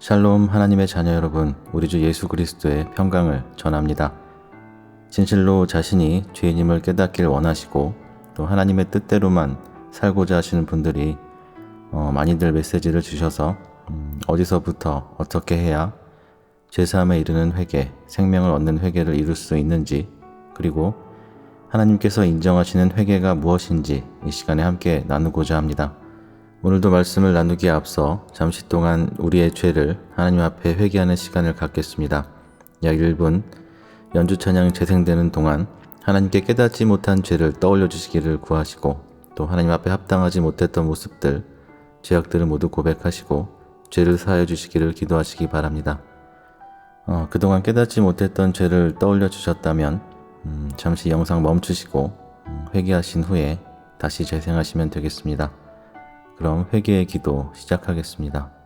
샬롬 하나님의 자녀 여러분, 우리 주 예수 그리스도의 평강을 전합니다. 진실로 자신이 죄인임을 깨닫길 원하시고 또 하나님의 뜻대로만 살고자 하시는 분들이 어, 많이들 메시지를 주셔서 음, 어디서부터 어떻게 해야 죄사함에 이르는 회개, 생명을 얻는 회개를 이룰 수 있는지 그리고 하나님께서 인정하시는 회개가 무엇인지 이 시간에 함께 나누고자 합니다. 오늘도 말씀을 나누기에 앞서 잠시 동안 우리의 죄를 하나님 앞에 회개하는 시간을 갖겠습니다. 약 1분 연주 찬양 재생되는 동안 하나님께 깨닫지 못한 죄를 떠올려 주시기를 구하시고 또 하나님 앞에 합당하지 못했던 모습들, 죄악들을 모두 고백하시고 죄를 사하여 주시기를 기도하시기 바랍니다. 어, 그동안 깨닫지 못했던 죄를 떠올려 주셨다면 음, 잠시 영상 멈추시고 음, 회개하신 후에 다시 재생하시면 되겠습니다. 그럼 회개의 기도 시작하겠습니다.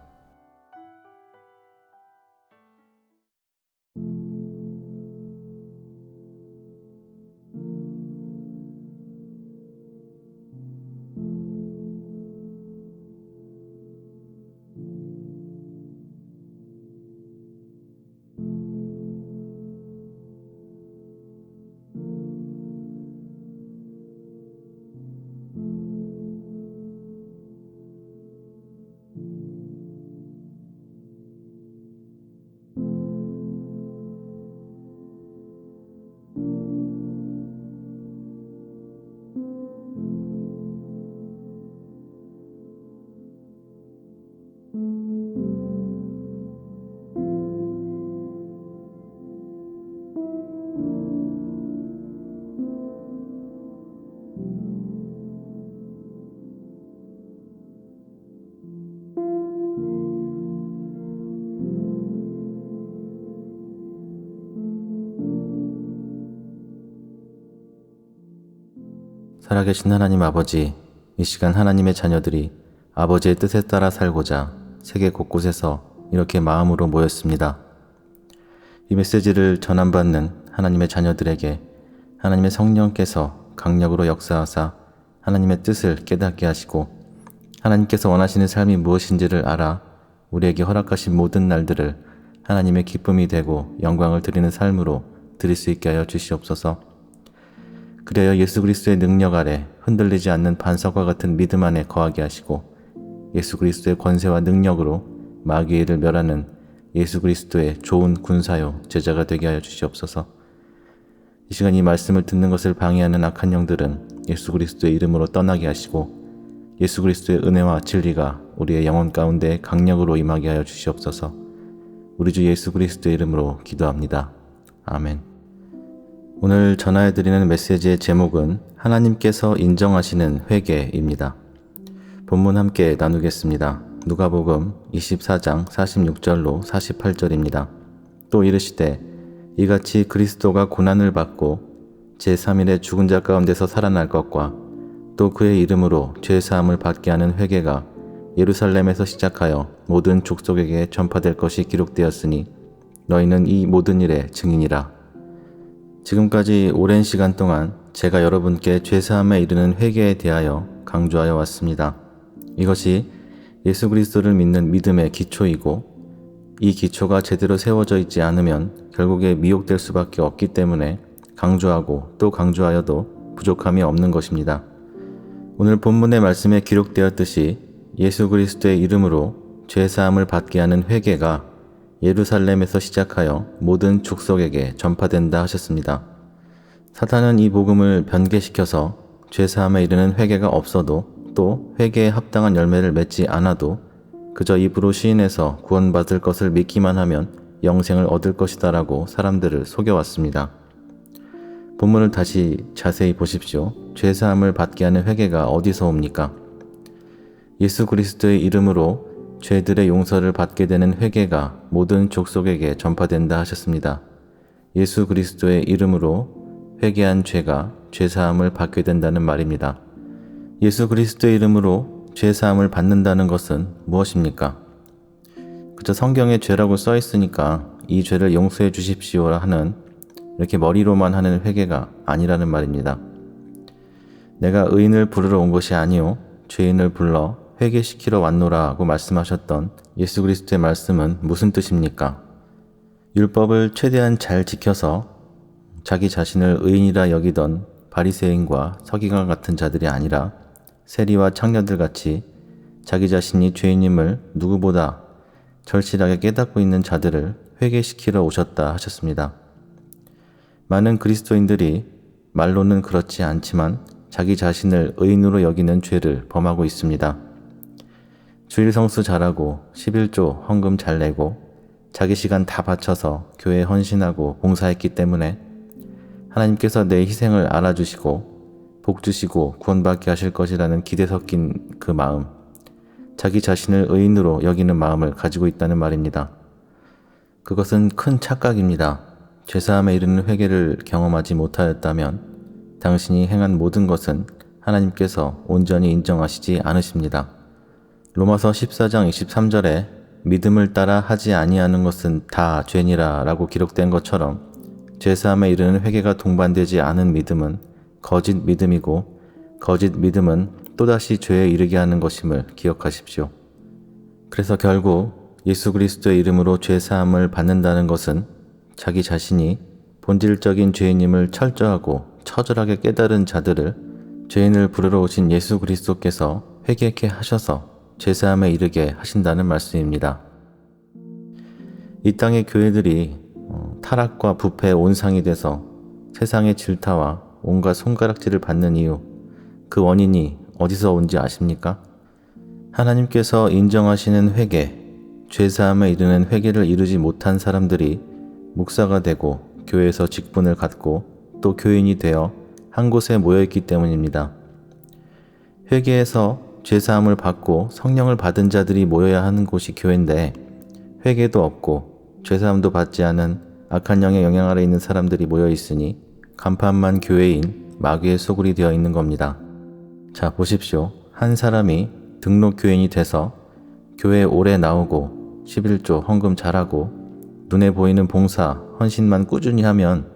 살아계신 하나님 아버지, 이 시간 하나님의 자녀들이 아버지의 뜻에 따라 살고자 세계 곳곳에서 이렇게 마음으로 모였습니다. 이 메시지를 전함받는 하나님의 자녀들에게 하나님의 성령께서 강력으로 역사하사 하나님의 뜻을 깨닫게 하시고 하나님께서 원하시는 삶이 무엇인지를 알아 우리에게 허락하신 모든 날들을 하나님의 기쁨이 되고 영광을 드리는 삶으로 드릴 수 있게 하여 주시옵소서. 그래야 예수 그리스도의 능력 아래 흔들리지 않는 반석과 같은 믿음 안에 거하게 하시고 예수 그리스도의 권세와 능력으로 마귀의 를 멸하는 예수 그리스도의 좋은 군사요 제자가 되게 하여 주시옵소서. 이 시간 이 말씀을 듣는 것을 방해하는 악한 영들은 예수 그리스도의 이름으로 떠나게 하시고 예수 그리스도의 은혜와 진리가 우리의 영혼 가운데 강력으로 임하게 하여 주시옵소서. 우리 주 예수 그리스도의 이름으로 기도합니다. 아멘. 오늘 전하해드리는 메시지의 제목은 하나님께서 인정하시는 회개입니다. 본문 함께 나누겠습니다. 누가복음 24장 46절로 48절입니다. 또 이르시되 이같이 그리스도가 고난을 받고 제3일에 죽은 자 가운데서 살아날 것과 또 그의 이름으로 죄 사함을 받게 하는 회개가 예루살렘에서 시작하여 모든 족속에게 전파될 것이 기록되었으니 너희는 이 모든 일의 증인이라. 지금까지 오랜 시간 동안 제가 여러분께 죄사함에 이르는 회개에 대하여 강조하여 왔습니다. 이것이 예수 그리스도를 믿는 믿음의 기초이고 이 기초가 제대로 세워져 있지 않으면 결국에 미혹될 수밖에 없기 때문에 강조하고 또 강조하여도 부족함이 없는 것입니다. 오늘 본문의 말씀에 기록되었듯이 예수 그리스도의 이름으로 죄사함을 받게 하는 회개가 예루살렘에서 시작하여 모든 족속에게 전파된다 하셨습니다. 사탄은 이 복음을 변개시켜서 죄사함에 이르는 회개가 없어도 또 회개에 합당한 열매를 맺지 않아도 그저 입으로 시인해서 구원받을 것을 믿기만 하면 영생을 얻을 것이다라고 사람들을 속여왔습니다. 본문을 다시 자세히 보십시오. 죄사함을 받게 하는 회개가 어디서 옵니까? 예수 그리스도의 이름으로 죄들의 용서를 받게 되는 회개가 모든 족속에게 전파된다 하셨습니다. 예수 그리스도의 이름으로 회개한 죄가 죄사함을 받게 된다는 말입니다. 예수 그리스도의 이름으로 죄사함을 받는다는 것은 무엇입니까? 그저 성경에 죄라고 써 있으니까 이 죄를 용서해 주십시오라 하는 이렇게 머리로만 하는 회개가 아니라는 말입니다. 내가 의인을 부르러 온 것이 아니요 죄인을 불러 회개시키러 왔노라고 말씀하셨던 예수 그리스도의 말씀은 무슨 뜻입니까? 율법을 최대한 잘 지켜서 자기 자신을 의인이라 여기던 바리새인과 서기관 같은 자들이 아니라 세리와 창녀들 같이 자기 자신이 죄인임을 누구보다 절실하게 깨닫고 있는 자들을 회개시키러 오셨다 하셨습니다. 많은 그리스도인들이 말로는 그렇지 않지만 자기 자신을 의인으로 여기는 죄를 범하고 있습니다. 주일 성수 잘하고 11조 헌금 잘 내고 자기 시간 다 바쳐서 교회 헌신하고 봉사했기 때문에 하나님께서 내 희생을 알아주시고 복 주시고 구원받게 하실 것이라는 기대 섞인 그 마음, 자기 자신을 의인으로 여기는 마음을 가지고 있다는 말입니다. 그것은 큰 착각입니다. 죄사함에 이르는 회개를 경험하지 못하였다면 당신이 행한 모든 것은 하나님께서 온전히 인정하시지 않으십니다. 로마서 14장 23절에 믿음을 따라 하지 아니하는 것은 다 죄니라 라고 기록된 것처럼 죄사함에 이르는 회개가 동반되지 않은 믿음은 거짓 믿음이고 거짓 믿음은 또다시 죄에 이르게 하는 것임을 기억하십시오. 그래서 결국 예수 그리스도의 이름으로 죄사함을 받는다는 것은 자기 자신이 본질적인 죄인임을 철저하고 처절하게 깨달은 자들을 죄인을 부르러 오신 예수 그리스도께서 회개케 하셔서 죄사함에 이르게 하신다는 말씀입니다. 이 땅의 교회들이 어, 타락과 부패의 온상이 돼서 세상의 질타와 온갖 손가락질을 받는 이유, 그 원인이 어디서 온지 아십니까? 하나님께서 인정하시는 회개, 죄사함에 이르는 회개를 이루지 못한 사람들이 목사가 되고 교회에서 직분을 갖고 또 교인이 되어 한 곳에 모여 있기 때문입니다. 회개에서 죄사함을 받고 성령을 받은 자들이 모여야 하는 곳이 교회인데 회개도 없고 죄사함도 받지 않은 악한 영의 영향 아래 있는 사람들이 모여 있으니 간판만 교회인 마귀의 소굴이 되어 있는 겁니다. 자, 보십시오. 한 사람이 등록 교인이 돼서 교회 오래 나오고 11조 헌금 잘하고 눈에 보이는 봉사, 헌신만 꾸준히 하면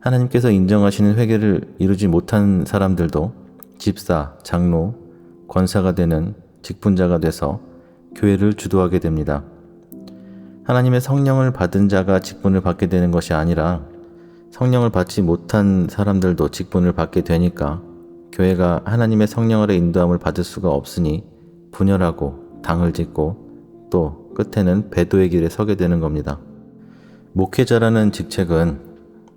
하나님께서 인정하시는 회개를 이루지 못한 사람들도 집사, 장로, 권사가 되는 직분자가 돼서 교회를 주도하게 됩니다. 하나님의 성령을 받은 자가 직분을 받게 되는 것이 아니라 성령을 받지 못한 사람들도 직분을 받게 되니까 교회가 하나님의 성령 아래 인도함을 받을 수가 없으니 분열하고 당을 짓고 또 끝에는 배도의 길에 서게 되는 겁니다. 목회자라는 직책은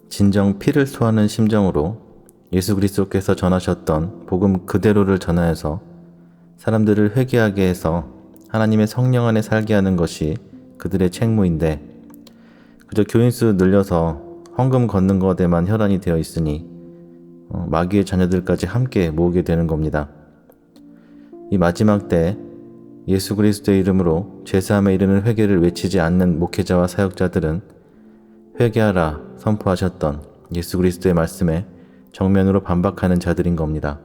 진정 피를 토하는 심정으로 예수 그리스도께서 전하셨던 복음 그대로를 전하여서 사람들을 회개하게 해서 하나님의 성령 안에 살게 하는 것이 그들의 책무인데 그저 교인수 늘려서 헌금 걷는 것에만 혈안이 되어 있으니 어, 마귀의 자녀들까지 함께 모으게 되는 겁니다. 이 마지막 때 예수 그리스도의 이름으로 죄사함에 이르는 회개를 외치지 않는 목회자와 사역자들은 회개하라 선포하셨던 예수 그리스도의 말씀에 정면으로 반박하는 자들인 겁니다.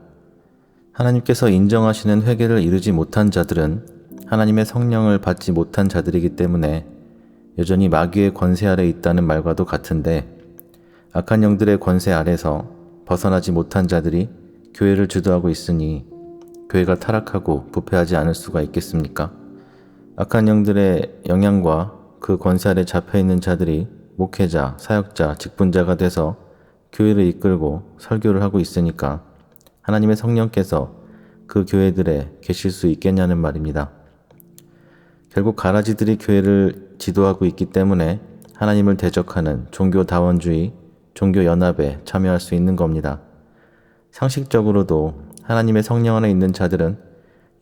하나님께서 인정하시는 회개를 이루지 못한 자들은 하나님의 성령을 받지 못한 자들이기 때문에 여전히 마귀의 권세 아래 있다는 말과도 같은데 악한 영들의 권세 아래서 벗어나지 못한 자들이 교회를 주도하고 있으니 교회가 타락하고 부패하지 않을 수가 있겠습니까? 악한 영들의 영향과 그 권세 아래 잡혀 있는 자들이 목회자, 사역자, 직분자가 돼서 교회를 이끌고 설교를 하고 있으니까 하나님의 성령께서 그 교회들에 계실 수 있겠냐는 말입니다. 결국 가라지들이 교회를 지도하고 있기 때문에 하나님을 대적하는 종교 다원주의, 종교 연합에 참여할 수 있는 겁니다. 상식적으로도 하나님의 성령 안에 있는 자들은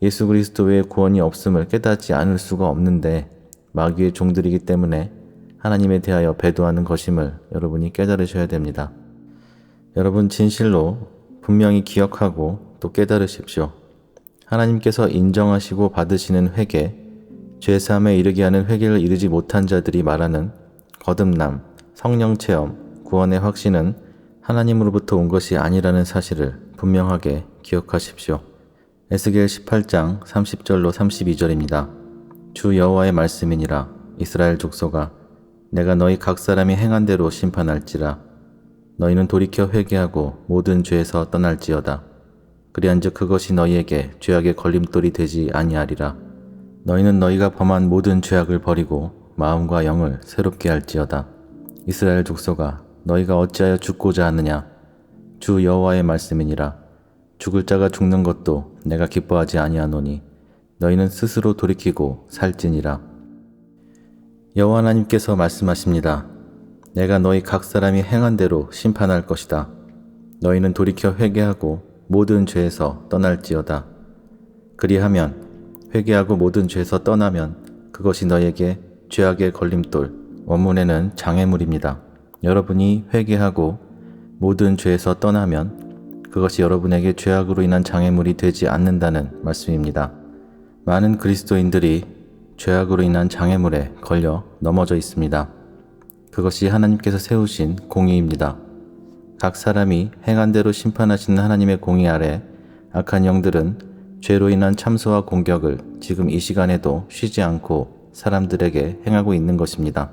예수 그리스도 외에 구원이 없음을 깨닫지 않을 수가 없는데 마귀의 종들이기 때문에 하나님에 대하여 배도하는 것임을 여러분이 깨달으셔야 됩니다. 여러분 진실로 분명히 기억하고 또 깨달으십시오. 하나님께서 인정하시고 받으시는 회개, 죄사함에 이르게 하는 회개를 이루지 못한 자들이 말하는 거듭남, 성령 체험, 구원의 확신은 하나님으로부터 온 것이 아니라는 사실을 분명하게 기억하십시오. 에스겔 18장 30절로 32절입니다. 주 여호와의 말씀이니라 이스라엘 족속아 내가 너희 각 사람이 행한 대로 심판할지라 너희는 돌이켜 회개하고 모든 죄에서 떠날지어다. 그리한즉 그것이 너희에게 죄악의 걸림돌이 되지 아니하리라. 너희는 너희가 범한 모든 죄악을 버리고 마음과 영을 새롭게 할지어다. 이스라엘 족속아 너희가 어찌하여 죽고자 하느냐 주 여호와의 말씀이니라 죽을 자가 죽는 것도 내가 기뻐하지 아니하노니 너희는 스스로 돌이키고 살지니라 여호와 하나님께서 말씀하십니다 내가 너희 각 사람이 행한 대로 심판할 것이다 너희는 돌이켜 회개하고 모든 죄에서 떠날지어다 그리하면 회개하고 모든 죄에서 떠나면 그것이 너희에게 죄악의 걸림돌 원문에는 장애물입니다. 여러분이 회개하고 모든 죄에서 떠나면 그것이 여러분에게 죄악으로 인한 장애물이 되지 않는다는 말씀입니다. 많은 그리스도인들이 죄악으로 인한 장애물에 걸려 넘어져 있습니다. 그것이 하나님께서 세우신 공의입니다. 각 사람이 행한 대로 심판하시는 하나님의 공의 아래 악한 영들은 죄로 인한 참소와 공격을 지금 이 시간에도 쉬지 않고 사람들에게 행하고 있는 것입니다.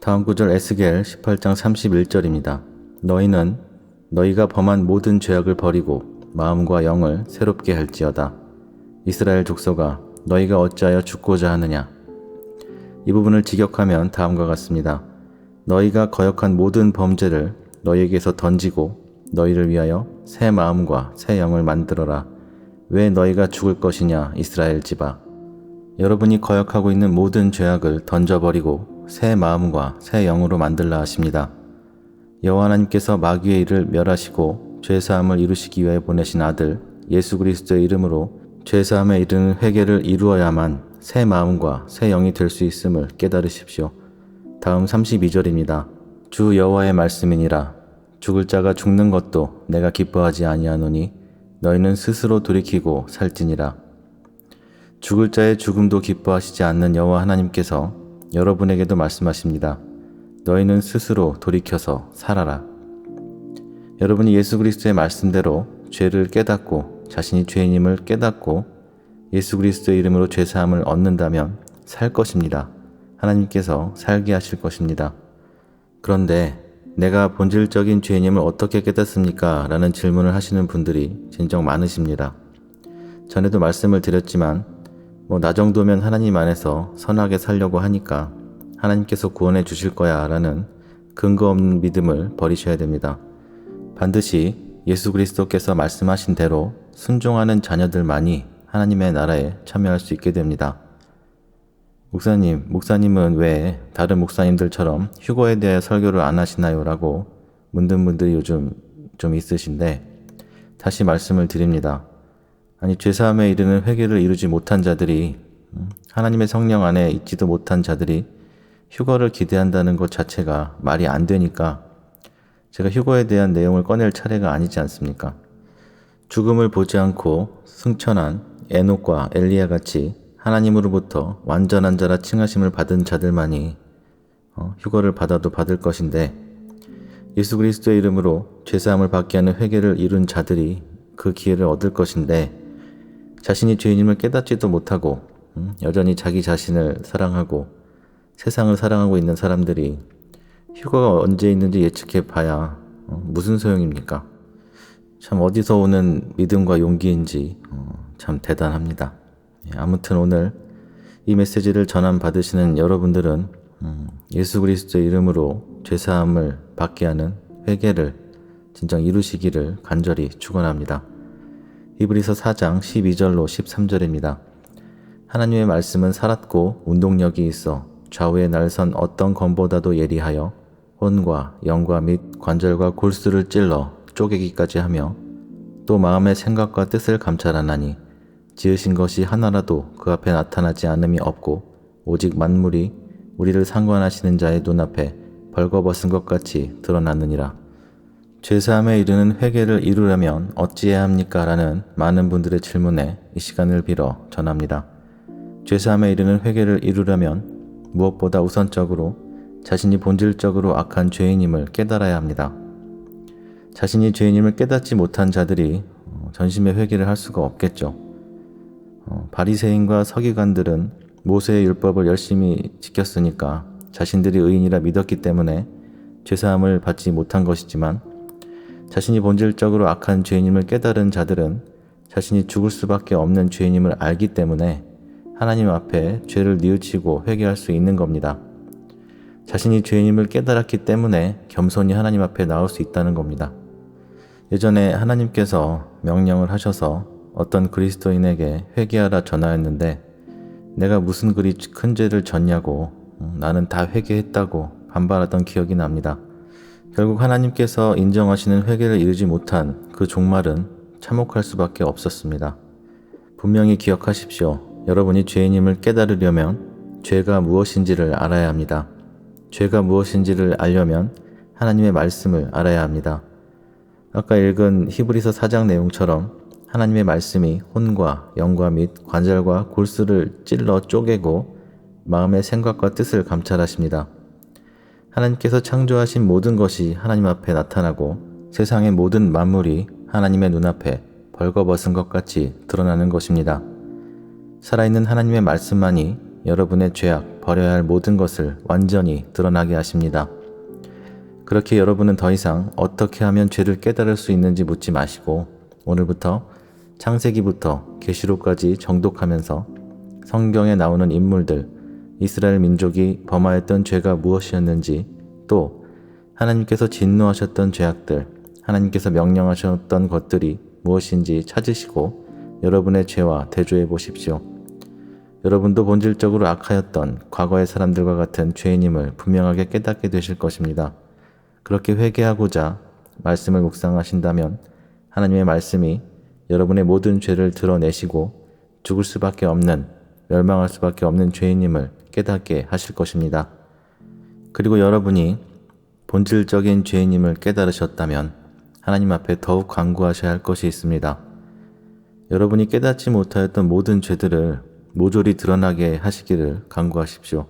다음 구절 에스겔 18장 31절입니다. 너희는 너희가 범한 모든 죄악을 버리고 마음과 영을 새롭게 할지어다. 이스라엘 족속아 너희가 어찌하여 죽고자 하느냐. 이 부분을 직역하면 다음과 같습니다. 너희가 거역한 모든 범죄를 너희에게서 던지고 너희를 위하여 새 마음과 새 영을 만들어라. 왜 너희가 죽을 것이냐 이스라엘 집아. 여러분이 거역하고 있는 모든 죄악을 던져버리고 새 마음과 새 영으로 만들라 하십니다. 여호와 하나님께서 마귀의 일을 멸하시고 죄 사함을 이루시기 위해 보내신 아들 예수 그리스도의 이름으로 죄 사함에 이르는 회개를 이루어야만 새 마음과 새 영이 될 수 있음을 깨달으십시오. 다음 32절입니다. 주 여호와의 말씀이니라 죽을 자가 죽는 것도 내가 기뻐하지 아니하노니 너희는 스스로 돌이키고 살지니라. 죽을 자의 죽음도 기뻐하시지 않는 여호와 하나님께서 여러분에게도 말씀하십니다. 너희는 스스로 돌이켜서 살아라. 여러분이 예수 그리스도의 말씀대로 죄를 깨닫고 자신이 죄인임을 깨닫고 예수 그리스도의 이름으로 죄 사함을 얻는다면 살 것입니다. 하나님께서 살게 하실 것입니다. 그런데 내가 본질적인 죄인임을 어떻게 깨닫습니까? 라는 질문을 하시는 분들이 진정 많으십니다. 전에도 말씀을 드렸지만 뭐 나 정도면 하나님 안에서 선하게 살려고 하니까 하나님께서 구원해 주실 거야 라는 근거 없는 믿음을 버리셔야 됩니다. 반드시 예수 그리스도께서 말씀하신 대로 순종하는 자녀들만이 하나님의 나라에 참여할 수 있게 됩니다. 목사님, 목사님은 왜 다른 목사님들처럼 휴거에 대해 설교를 안 하시나요? 라고 묻는 분들이 요즘 좀 있으신데 다시 말씀을 드립니다. 아니 죄사함에 이르는 회개를 이루지 못한 자들이 음, 하나님의 성령 안에 있지도 못한 자들이 휴거를 기대한다는 것 자체가 말이 안 되니까 제가 휴거에 대한 내용을 꺼낼 차례가 아니지 않습니까? 죽음을 보지 않고 승천한 에녹과 엘리야 같이 하나님으로부터 완전한 자라 칭하심을 받은 자들만이 어, 휴거를 받아도 받을 것인데 예수 그리스도의 이름으로 죄사함을 받게 하는 회개를 이룬 자들이 그 기회를 얻을 것인데 자신이 죄인임을 깨닫지도 못하고 음, 여전히 자기 자신을 사랑하고 세상을 사랑하고 있는 사람들이 휴가가 언제 있는지 예측해 봐야 어, 무슨 소용입니까? 참 어디서 오는 믿음과 용기인지 어, 참 대단합니다. 예, 아무튼 오늘 이 메시지를 전함 받으시는 여러분들은 음, 예수 그리스도의 이름으로 죄사함을 받게 하는 회개를 진정 이루시기를 간절히 축원합니다. 히브리서 4장 12절로 13절입니다. 하나님의 말씀은 살았고 운동력이 있어 좌우에 날선 어떤 검보다도 예리하여 혼과 영과 및 관절과 골수를 찔러 쪼개기까지 하며 또 마음의 생각과 뜻을 감찰하나니 지으신 것이 하나라도 그 앞에 나타나지 않음이 없고 오직 만물이 우리를 상관하시는 자의 눈앞에 벌거벗은 것 같이 드러났느니라. 죄사함에 이르는 회개를 이루려면 어찌해야 합니까? 라는 많은 분들의 질문에 이 시간을 빌어 전합니다. 죄사함에 이르는 회개를 이루려면 무엇보다 우선적으로 자신이 본질적으로 악한 죄인임을 깨달아야 합니다. 자신이 죄인임을 깨닫지 못한 자들이 어, 전심의 회개를 할 수가 없겠죠. 어, 바리새인과 서기관들은 모세의 율법을 열심히 지켰으니까 자신들이 의인이라 믿었기 때문에 죄사함을 받지 못한 것이지만 자신이 본질적으로 악한 죄인임을 깨달은 자들은 자신이 죽을 수밖에 없는 죄인임을 알기 때문에 하나님 앞에 죄를 뉘우치고 회개할 수 있는 겁니다. 자신이 죄인임을 깨달았기 때문에 겸손히 하나님 앞에 나올 수 있다는 겁니다. 예전에 하나님께서 명령을 하셔서 어떤 그리스도인에게 회개하라 전하였는데 내가 무슨 그리 큰 죄를 졌냐고 음, 나는 다 회개했다고 반발하던 기억이 납니다. 결국 하나님께서 인정하시는 회개를 이루지 못한 그 종말은 참혹할 수밖에 없었습니다. 분명히 기억하십시오. 여러분이 죄인임을 깨달으려면 죄가 무엇인지를 알아야 합니다. 죄가 무엇인지를 알려면 하나님의 말씀을 알아야 합니다. 아까 읽은 히브리서 4장 내용처럼 하나님의 말씀이 혼과 영과 및 관절과 골수를 찔러 쪼개고 마음의 생각과 뜻을 감찰하십니다. 하나님께서 창조하신 모든 것이 하나님 앞에 나타나고 세상의 모든 만물이 하나님의 눈앞에 벌거벗은 것 같이 드러나는 것입니다. 살아있는 하나님의 말씀만이 여러분의 죄악, 버려야 할 모든 것을 완전히 드러나게 하십니다. 그렇게 여러분은 더 이상 어떻게 하면 죄를 깨달을 수 있는지 묻지 마시고 오늘부터 창세기부터 계시록까지 정독하면서 성경에 나오는 인물들, 이스라엘 민족이 범하였던 죄가 무엇이었는지 또 하나님께서 진노하셨던 죄악들, 하나님께서 명령하셨던 것들이 무엇인지 찾으시고 여러분의 죄와 대조해 보십시오. 여러분도 본질적으로 악하였던 과거의 사람들과 같은 죄인임을 분명하게 깨닫게 되실 것입니다. 그렇게 회개하고자 말씀을 묵상하신다면 하나님의 말씀이 여러분의 모든 죄를 드러내시고 죽을 수밖에 없는 멸망할 수밖에 없는 죄인임을 깨닫게 하실 것입니다. 그리고 여러분이 본질적인 죄인임을 깨달으셨다면 하나님 앞에 더욱 간구하셔야 할 것이 있습니다. 여러분이 깨닫지 못하였던 모든 죄들을 모조리 드러나게 하시기를 간구하십시오.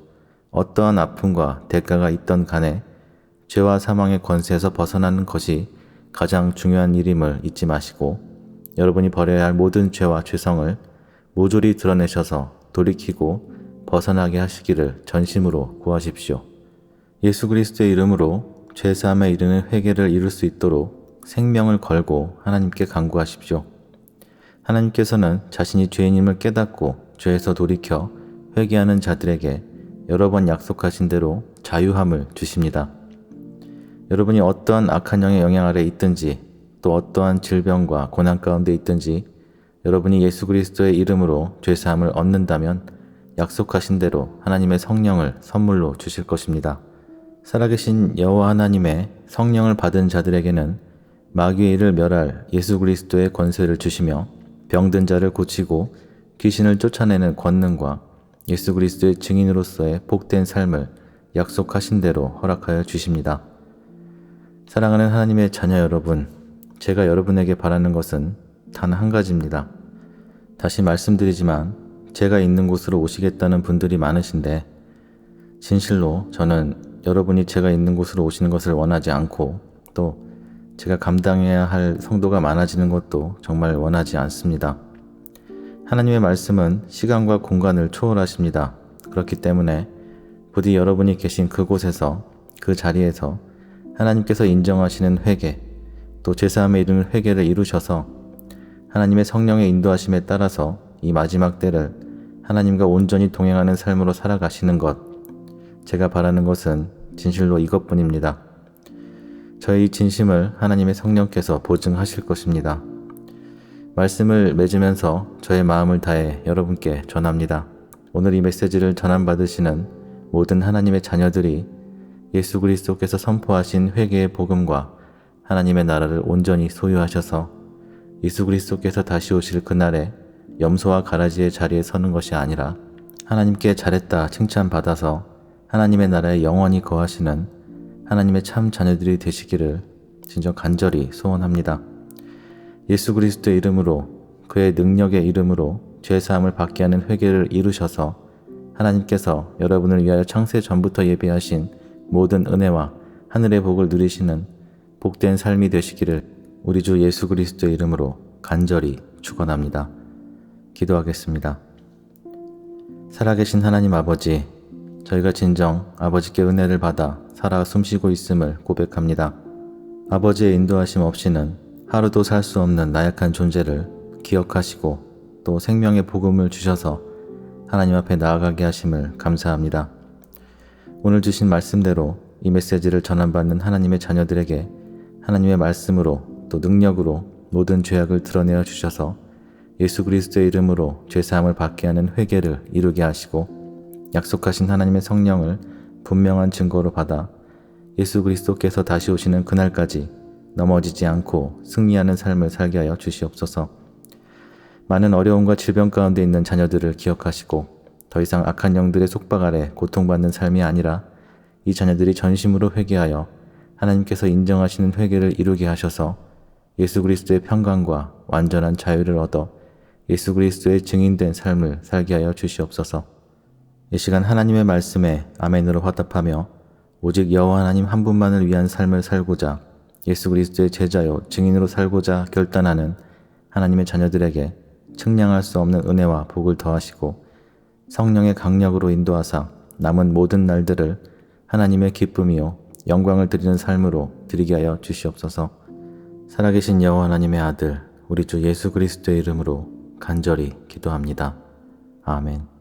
어떠한 아픔과 대가가 있던 간에 죄와 사망의 권세에서 벗어나는 것이 가장 중요한 일임을 잊지 마시고 여러분이 버려야 할 모든 죄와 죄성을 모조리 드러내셔서 돌이키고 벗어나게 하시기를 전심으로 구하십시오. 예수 그리스도의 이름으로 죄사함에 이르는 회개를 이룰 수 있도록 생명을 걸고 하나님께 간구하십시오. 하나님께서는 자신이 죄인임을 깨닫고 죄에서 돌이켜 회개하는 자들에게 여러 번 약속하신 대로 자유함을 주십니다. 여러분이 어떠한 악한 영의 영향 아래 있든지 또 어떠한 질병과 고난 가운데 있든지 여러분이 예수 그리스도의 이름으로 죄사함을 얻는다면 약속하신 대로 하나님의 성령을 선물로 주실 것입니다. 살아계신 여호와 하나님의 성령을 받은 자들에게는 마귀의 일을 멸할 예수 그리스도의 권세를 주시며 병든 자를 고치고 귀신을 쫓아내는 권능과 예수 그리스도의 증인으로서의 복된 삶을 약속하신 대로 허락하여 주십니다. 사랑하는 하나님의 자녀 여러분, 제가 여러분에게 바라는 것은 단 한 가지입니다. 다시 말씀드리지만 제가 있는 곳으로 오시겠다는 분들이 많으신데 진실로 저는 여러분이 제가 있는 곳으로 오시는 것을 원하지 않고 또 제가 감당해야 할 성도가 많아지는 것도 정말 원하지 않습니다. 하나님의 말씀은 시간과 공간을 초월하십니다. 그렇기 때문에 부디 여러분이 계신 그곳에서 그 자리에서 하나님께서 인정하시는 회개 또 제사함에 이르는 회개를 이루셔서 하나님의 성령의 인도하심에 따라서 이 마지막 때를 하나님과 온전히 동행하는 삶으로 살아가시는 것 제가 바라는 것은 진실로 이것뿐입니다. 저의 진심을 하나님의 성령께서 보증하실 것입니다. 말씀을 맺으면서 저의 마음을 다해 여러분께 전합니다. 오늘 이 메시지를 전함받으시는 모든 하나님의 자녀들이 예수 그리스도께서 선포하신 회개의 복음과 하나님의 나라를 온전히 소유하셔서 예수 그리스도께서 다시 오실 그날에 염소와 가라지의 자리에 서는 것이 아니라 하나님께 잘했다 칭찬받아서 하나님의 나라에 영원히 거하시는 하나님의 참 자녀들이 되시기를 진정 간절히 소원합니다. 예수 그리스도의 이름으로 그의 능력의 이름으로 죄 사함을 받게 하는 회개를 이루셔서 하나님께서 여러분을 위하여 창세 전부터 예비하신 모든 은혜와 하늘의 복을 누리시는 복된 삶이 되시기를 우리 주 예수 그리스도의 이름으로 간절히 축원합니다. 기도하겠습니다. 살아계신 하나님 아버지, 저희가 진정 아버지께 은혜를 받아 살아 숨쉬고 있음을 고백합니다. 아버지의 인도하심 없이는 하루도 살 수 없는 나약한 존재를 기억하시고 또 생명의 복음을 주셔서 하나님 앞에 나아가게 하심을 감사합니다. 오늘 주신 말씀대로 이 메시지를 전함받는 하나님의 자녀들에게 하나님의 말씀으로 또 능력으로 모든 죄악을 드러내어 주셔서 예수 그리스도의 이름으로 죄 사함을 받게 하는 회개를 이루게 하시고 약속하신 하나님의 성령을 분명한 증거로 받아 예수 그리스도께서 다시 오시는 그날까지 넘어지지 않고 승리하는 삶을 살게 하여 주시옵소서. 많은 어려움과 질병 가운데 있는 자녀들을 기억하시고 더 이상 악한 영들의 속박 아래 고통받는 삶이 아니라 이 자녀들이 전심으로 회개하여 하나님께서 인정하시는 회개를 이루게 하셔서 예수 그리스도의 평강과 완전한 자유를 얻어 예수 그리스도의 증인된 삶을 살게 하여 주시옵소서. 이 시간 하나님의 말씀에 아멘으로 화답하며 오직 여호와 하나님 한 분만을 위한 삶을 살고자 예수 그리스도의 제자요 증인으로 살고자 결단하는 하나님의 자녀들에게 측량할 수 없는 은혜와 복을 더하시고 성령의 강력으로 인도하사 남은 모든 날들을 하나님의 기쁨이요 영광을 드리는 삶으로 드리게 하여 주시옵소서. 살아계신 여호와 하나님의 아들 우리 주 예수 그리스도의 이름으로 간절히 기도합니다. 아멘.